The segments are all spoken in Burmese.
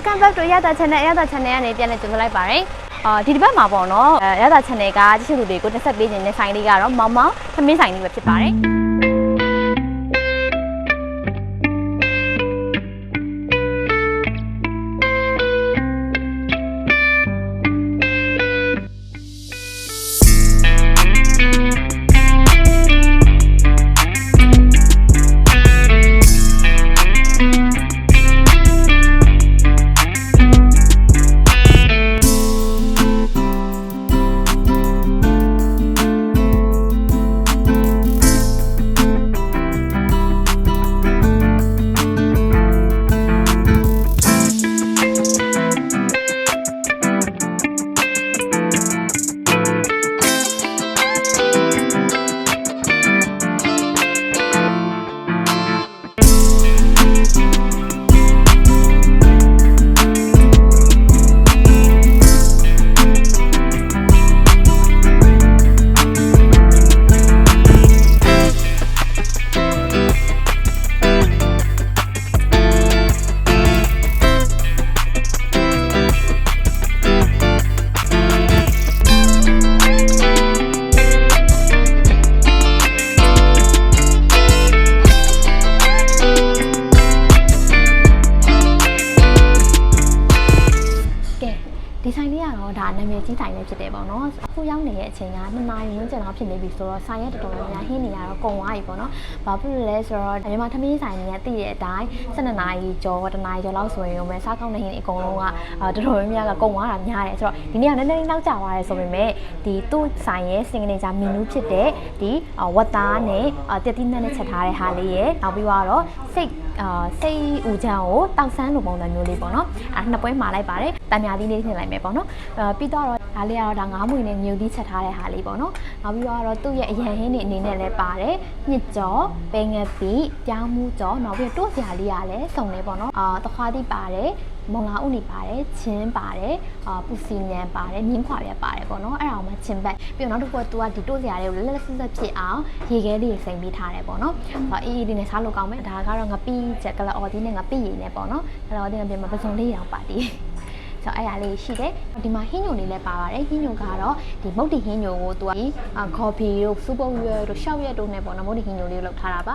welcome back to ရတာ channel ရတာ channel ကနေပြန်လည်ကြိုဆိုလိုက်ပါရယ်အာဒီတစ်ပတ်မှာပေါ့နော်အဲရတာ channel ကကြည့်ရှုသူတွေကိုတက်ဆက်ပေးခြင်းတဲ့ဆိုင်လေးကတော့မောင်မောင်သမင်းဆိုင်လေးပဲဖြစ်ပါတယ် တော့ဒါနာမည်ကြီးဆိုင်လေးဖြစ်တယ်ပေါ့နော်အခုရောက်နေတဲ့အချိန်က2နာရီဝန်းကျင်လောက်ဖြစ်နေပြီဆိုတော့ဆိုင်ရက်တော်တော်များများဟင်းနေရတော့ကုန်သွားပြီပေါ့နော်ဘာဖြစ်လို့လဲဆိုတော့မြန်မာသမီးဆိုင်တွေကသိတဲ့အတိုင်း12နာရီကျော်1နာရီကျော်လောက်ဆိုရင်ပဲစားကောင်းတဲ့ဟင်းတွေအကုန်လုံးကအာတော်တော်များများကကုန်သွားတာများတယ်ဆိုတော့ဒီနေ့ကနည်းနည်းလေးနောက်ကျသွားတယ်ဆိုပေမဲ့ဒီသူ့ဆိုင်ရဲ့ signature menu ဖြစ်တဲ့ဒီဝတ်သားနဲ့တက်တိနက်နဲ့ချက်ထားတဲ့ဟာလေးရဲ့နောက်ပြီးတော့စိတ်အာစိတ်ဦးချမ်းကိုတောက်ဆန်းလိုပုံစံမျိုးလေးပေါ့နော်အဲနှစ်ပွဲမှာလိုက်ပါတယ် တံမြာသီးလေးထည့်လိုက်မယ်ပေါ့နော်အဲပြီးတော့ဒါလေးကတော့ဒါငါးမွေနဲ့မြူသီးချက်ထားတဲ့ဟာလေးပေါ့နော်နောက်ပြီးတော့သူ့ရဲ့အရန်ဟင်းတွေအနေနဲ့လည်းပါတယ်ညစ်ကြော်ပဲငယ်ပီပြောင်းမှုကြော်နောက်ပြီးတော့တိုးစရာလေးကလည်းစုံနေပေါ့နော်အာတခွားသီးပါတယ်မုံလာဥနေပါတယ်ချင်းပါတယ်အာပူစီညံပါတယ်မြင်းခွာပြပါတယ်ပေါ့နော်အဲ့ဒါအောင်မှချင်းပတ်ပြီးတော့နောက်တစ်ခုကသူကဒီတိုးစရာလေးကိုလက်လက်ဆက်ဆက်ဖြစ်အောင်ရေခဲလေးစိမ်ပေးထားတယ်ပေါ့နော်အေးအေးလေးနဲ့စားလို့ကောင်းမယ်ဒါကတော့ငပိချက်ကလအော်ဒီနဲ့ငပိရည်နဲ့ပေါ့နော်ကလအော်ဒီနဲ့ပြင်မှာပစုံလေးရောင်ပါတီး ဆိုတော့အဲ့ဒါလေးရှိတယ်ဒီမှာဟင်းညိုလေးလည်းပါပါတယ်ဟင်းညိုကတော့ဒီမုတ်တီဟင်းညိုကိုသူကကော်ဖီတို့စူပုတ်ရွက်တို့ရှောက်ရက်တို့နဲ့ပေါ့နော်မုတ်တီဟင်းညိုလေးကိုလောက်ထားတာပါ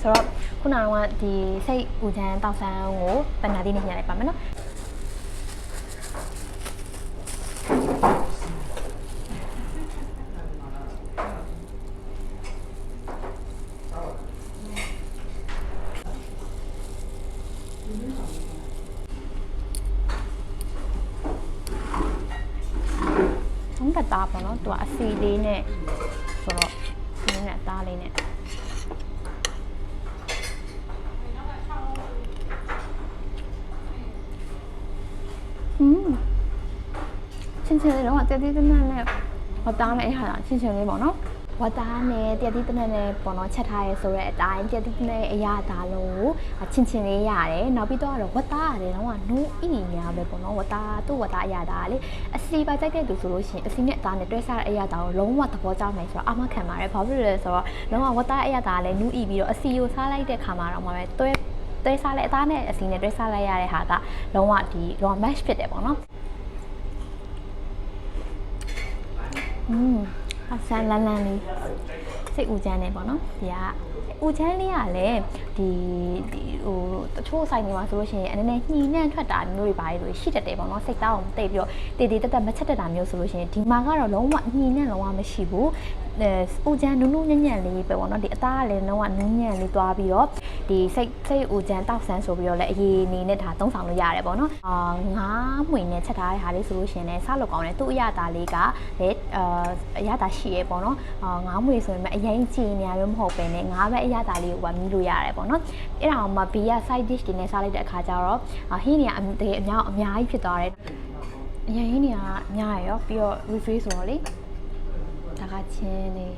ဆိုတော့ခုနကတော့ဒီစိတ်ဦးချမ်းတောက်ဆန်းကိုပညာတိနဲ့ညှိလိုက်ပါမယ်နော် ထုံးကသားပေါ့နော်သူကအစီလေးနဲ့ဆိုတော့ဒီနဲ့အသားလေးနဲ့อืมချင်းချင်းလေးတော့တည်တည်တနက်နဲ့ဝတ်သားနဲ့အဲ့ဟာချင်းချင်းလေးပေါ့နော် ဝတ်သားနဲ့တည်တည်တနက်နဲ့ပေါ့နော်ချက်ထားရဲဆိုရဲအတိုင်းတည်တည်တနက်အရာသားလုံးကိုချင်းချင်းလေးရတယ်နောက်ပြီးတော့ဝတ်သားရတယ်တော့နိုးအီများပဲပေါ့နော်ဝတ်သားသူ့ဝတ်သားအရာသားလေအစီပါကြိုက်တဲ့သူဆိုလို့ရှိရင်အစီနဲ့အသားနဲ့တွဲစားတဲ့အရာသားကိုလုံးဝသဘောကျမယ်ဆိုတော့အမခံပါတယ်ဘာဖြစ်လို့လဲဆိုတော့လုံးဝဝတ်သားအရာသားလည်းနူးအီပြီးတော့အစီကိုစားလိုက်တဲ့ခါမှာတော့မှပဲတွဲတွဲစားလိုက်အသားနဲ့အစီနဲ့တွဲစားလိုက်ရတဲ့ဟာကလုံးဝဒီလုံးဝ match ဖြစ်တယ်ပေါ့နော်อืม အဆန်လန်းလန်းလေးစိတ်ဦးချမ်းနေပေါ့နော်ဒီကဦးချမ်းလေးကလည်းဒီဒီဟိုတချို့ဆိုင်တွေမှာဆိုလို့ရှိရင်အနေနဲ့ညှိနှံ့ထွက်တာမျိုးတွေပါတယ်ဆိုရှိတတ်တယ်ပေါ့နော်စိတ်သားအောင်တိတ်ပြီးတော့တည်တည်တက်တက်မချက်တတ်တာမျိုးဆိုလို့ရှိရင်ဒီမှာကတော့လုံးဝညှိနှံ့လုံးဝမရှိဘူးအဲဦးချမ်းနုနုညံ့ညံ့လေးပဲပေါ့နော်ဒီအသားကလည်းလုံးဝနုညံ့လေးသွားပြီးတော့ ဒီစိတ်စိတ်ဦးချမ်းတောက်ဆန်းဆိုပြီးတော့လည်းအရေးအနေနဲ့ဒါသုံးဆောင်လို့ရတယ်ပေါ့နော်အာငါးမှွေနဲ့ချက်ထားတဲ့ဟာလေးဆိုလို့ရှိရင်လည်းစားလို့ကောင်းတယ်သူ့အရသာလေးကလည်းအာအရသာရှိရဲပေါ့နော်အာငါးမှွေဆိုရင်လည်းအရင်ကြည်နေရမျိုးမဟုတ်ပဲねငါးပဲအရသာလေးကိုပါမြည်လို့ရတယ်ပေါ့နော်အဲ့ဒါအောင်မှဘီက side dish တွေနဲ့စားလိုက်တဲ့အခါကျတော့ဟင်းတွေကတကယ်အများအများကြီးဖြစ်သွားတယ်အရင်ဟင်းတွေကများရရောပြီးတော့ refill ဆိုတော့လေဒါကချင်းလေး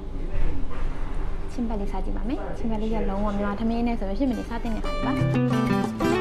ချင်းပတ်လေးစားကြည့်ပါမယ်ချင်းပတ်လေးကလုံးဝမြန်မာထမင်းနဲ့ဆိုရင်ရှင်းမနေစားတဲ့နေဟာပါ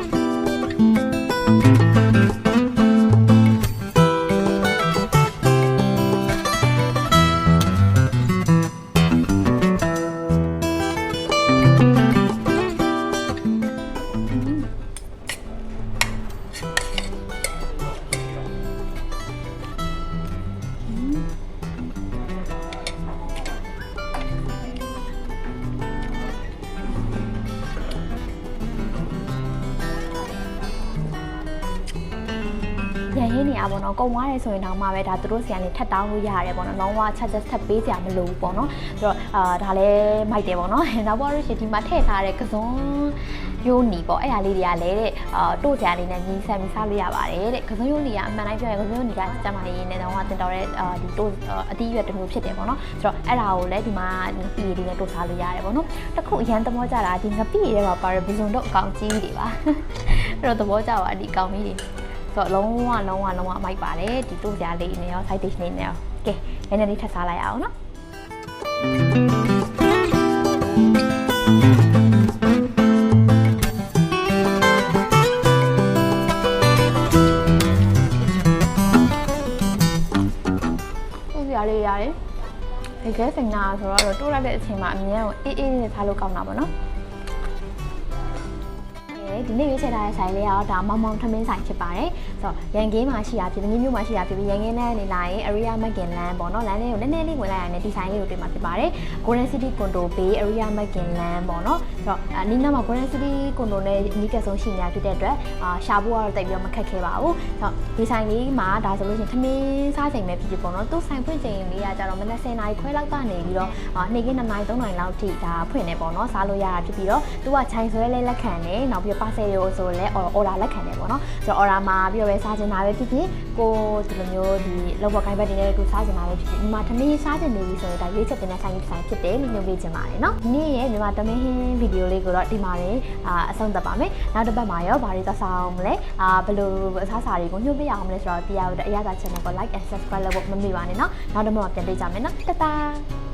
ရပါတော့ကုံသွားတယ်ဆိုရင်တော့မှပဲဒါသူတို့ဆီကနေထပ်တောင်းလို့ရတယ်ပေါ့နော်လုံးဝ charges ထပ်ပေးစရာမလိုဘူးပေါ့နော်ဆိုတော့အာဒါလည်းမိုက်တယ်ပေါ့နော်နောက်ပါလို့ရှိရင်ဒီမှာထည့်ထားတဲ့ကစုံယိုနီပေါ့အဲ့ဒါလေးတွေကလည်းတဲ့အာတို့စရာလေးနဲ့ညီဆန်ပြီးစားလို့ရပါတယ်တဲ့ကစုံယိုနီကအမှန်တိုင်းပြောရင်ကစုံယိုနီကစက်မလေးနဲ့တော့တင်တော်တဲ့အာဒီတို့အတီးရွက်တစ်မျိုးဖြစ်တယ်ပေါ့နော်ဆိုတော့အဲ့ဒါကိုလည်းဒီမှာပြည်ရည်နဲ့တို့စားလို့ရတယ်ပေါ့နော်တခုအရန်သဘောကျတာဒီငပိရဲမှာပါရဘီဇွန်တော့အကောင်ကြီးတွေပါအဲ့တော့သဘောကျပါဒီအကောင်ကြီးတွေ ဆိုတော့လုံးဝလုံးဝလုံးဝမိုက်ပါတယ်ဒီတို့စရာလေးနဲ့ရော side dish လေးနဲ့ရောကဲနည်းနည်းလေးထပ်စားလိုက်ရအောင်နော်တို့စရာလေးရတယ်ဒီကဲစင်နာဆိုတော့တိုးလိုက်တဲ့အချိန်မှာအမြဲကိုအေးအေးနဲ့ထားလို့ကောင်းတာပေါ့နော် ပါတယ်ဒီနေ့ရွေးချယ်ထားတဲ့ဆိုင်လေးကတော့ဒါမောင်မောင်ထမင်းဆိုင်ဖြစ်ပါတယ်ဆိုတော့ရန်ကင်းမှာရှိတာဖြစ်ပြီးမြို့မှာရှိတာဖြစ်ပြီးရန်ကင်းနဲ့နေလာရင် area Mackin Land ပေါ့နော်လမ်းလေးကိုနည်းနည်းလေးဝင်လိုက်ရတယ်ဒီဆိုင်လေးကိုတွေ့မှာဖြစ်ပါတယ် Golden City Condo Bay area Mackin Land ပေါ့နော်ဆိုတော့အနီးနားမှာ Golden City Condo နဲ့နီးကပ်ဆုံးရှိနေတာဖြစ်တဲ့အတွက်အာရှာဖို့ကတော့တိတ်ပြီးတော့မခက်ခဲပါဘူးဆိုတော့ဒီဆိုင်လေးမှာဒါဆိုလို့ရှိရင်ထမင်းစားချိန်ပဲဖြစ်ဖြစ်ပေါ့နော်သူ့ဆိုင်ဖွင့်ချိန်လေးကကြတော့မနက်10:00နာရီခွဲလောက်ကနေပြီးတော့နေ့က9:00 3:00လောက်ထိဒါဖွင့်နေပေါ့နော်စားလို့ရတာဖြစ်ပြီးတော့သူကခြိုင်ဆွဲလေးလက်ခံတယ်နောက်ပြီးပါ50ရိုးဆိုလဲ order လက်ခံတယ်ပေါ့နော်ဆိုတော့ order မှာပြီးတော့ပဲစားချင်တာပဲဖြစ်ဖြစ်ကိုဒီလိုမျိုးဒီလောဘကိုင်းဘက်တင်တဲ့ကိုစားချင်တာပဲဖြစ်ဖြစ်ဒီမှာသမီးစားချင်နေပြီဆိုရင်ဒါရွေးချက်တင်တဲ့ဆိုင်ကြီးဆိုင်ဖြစ်တယ်လို့ညွှန်ပြချင်ပါတယ်เนาะဒီနေ့ရဲ့မြန်မာသမီးဟင်းဗီဒီယိုလေးကိုတော့ဒီမှာရင်အာအဆုံးသတ်ပါမယ်နောက်တစ်ပတ်မှာရောဘာတွေသစားအောင်မလဲအာဘယ်လိုအစားအစာတွေကိုညွှန်ပြရအောင်မလဲဆိုတော့ပြရတဲ့အရသာ channel ကို like and subscribe လုပ်ဖို့မမေ့ပါနဲ့เนาะနောက်တစ်ပတ်မှာပြန်တွေ့ကြမယ်เนาะတတား